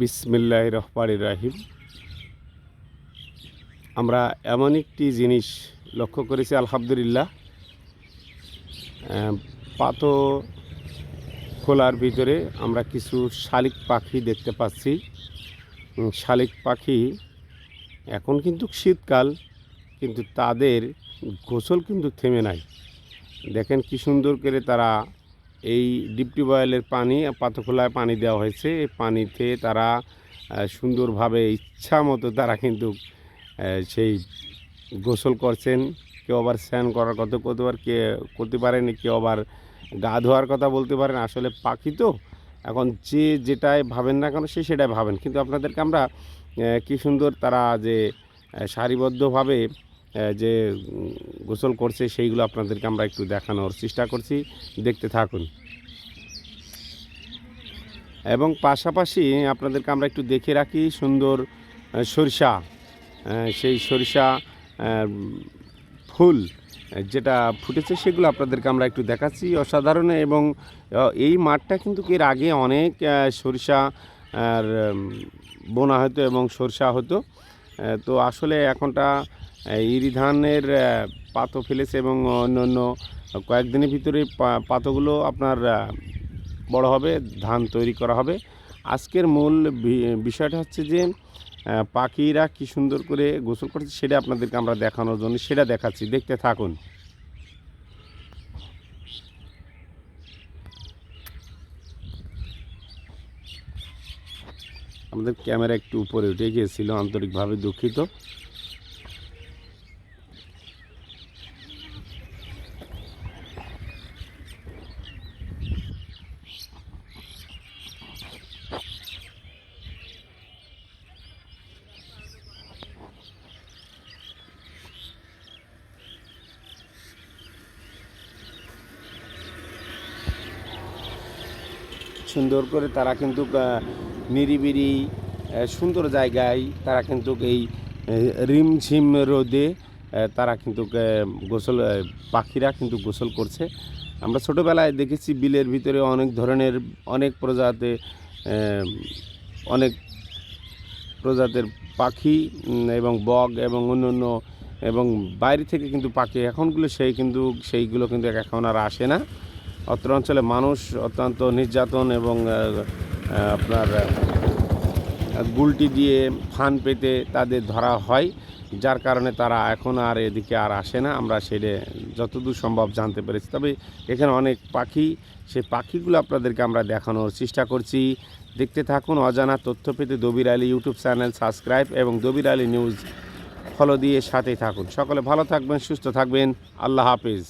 বিসমিল্লাহ রহমান রাহিম। আমরা এমন একটি জিনিস লক্ষ্য করেছি, আলহামদুলিল্লাহ। পাতো খোলার ভিতরে আমরা কিছু শালিক পাখি দেখতে পাচ্ছি। শালিক পাখি এখন কিন্তু শীতকাল, কিন্তু তাদের গোসল কিন্তু থেমে নাই। দেখেন কি সুন্দর করে তারা এই ডিপটি বয়েলের পানি পাতখোলায় পানি দেওয়া হয়েছে। এই পানিতে তারা সুন্দরভাবে ইচ্ছা মতো তারা কিন্তু সেই গোসল করছেন। কেউ আবার স্নান করার কথা করতে পারে কে, করতে পারেন, কেউ আবার গা ধোয়ার কথা বলতে পারেন। আসলে পাখি তো, এখন যে যেটাই ভাবেন না কেন সে সেটাই ভাবেন। কিন্তু আপনাদেরকে আমরা কি সুন্দর তারা যে সারিবদ্ধভাবে যে গোসল করছে সেইগুলো আপনাদেরকে আমরা একটু দেখানোর চেষ্টা করছি। দেখতে থাকুন। এবং পাশাপাশি আপনাদেরকে আমরা একটু দেখে রাখি সুন্দর সরিষা সেই সরিষা ফুল যেটা ফুটেছে সেগুলো আপনাদেরকে আমরা একটু দেখাচ্ছি অসাধারণ এবং এই মাঠটা কিন্তু এর আগে অনেক সরিষা আর বোনা হতো এবং সরিষা হতো। তো আসলে এখনটা ইরি ধানের পাতো ফেলেছে এবং অন্য অন্য কয়েকদিনের ভিতরে পাতোগুলো আপনার বড় হবে, ধান তৈরি করা হবে। আজকের মূল বিষয়টা হচ্ছে যে পাখিরা কি সুন্দর করে গোসল করছে সেটা আপনাদেরকে আমরা দেখানোর জন্য সেটা দেখাচ্ছি। দেখতে থাকুন। আমাদের ক্যামেরা একটু উপরে উঠে গিয়েছিল, আন্তরিকভাবে দুঃখিত। সুন্দর করে তারা কিন্তু নিরিবিরি সুন্দর জায়গায় তারা কিন্তু এই রিমঝিম রোদে তারা কিন্তু গোসল পাখিরা কিন্তু গোসল করছে। আমরা ছোটোবেলায় দেখেছি বিলের ভিতরে অনেক ধরনের, অনেক প্রজাতে অনেক প্রজাতির পাখি এবং বগ এবং অন্য অন্য এবং বাইরে থেকে কিন্তু পাখি, এখনগুলো সেই কিন্তু, সেইগুলো কিন্তু এখন আর আসে না। অত্র অঞ্চলে মানুষ অত্যন্ত নির্যাতন এবং আপনার গুলটি দিয়ে ফান পেতে তাদের ধরা হয়, যার কারণে তারা এখন আর এদিকে আর আসে না। আমরা সেটা যতদূর সম্ভব জানতে পেরেছি। তবে এখানে অনেক পাখি, সেই পাখিগুলো আপনাদেরকে আমরা দেখানোর চেষ্টা করছি। দেখতে থাকুন অজানা তথ্য পেতে Dabir Ali YouTube channel subscribe এবং দবির আলী নিউজ ফলো দিয়ে সাথেই থাকুন। সকলে ভালো থাকবেন, সুস্থ থাকবেন। আল্লাহ হাফিজ।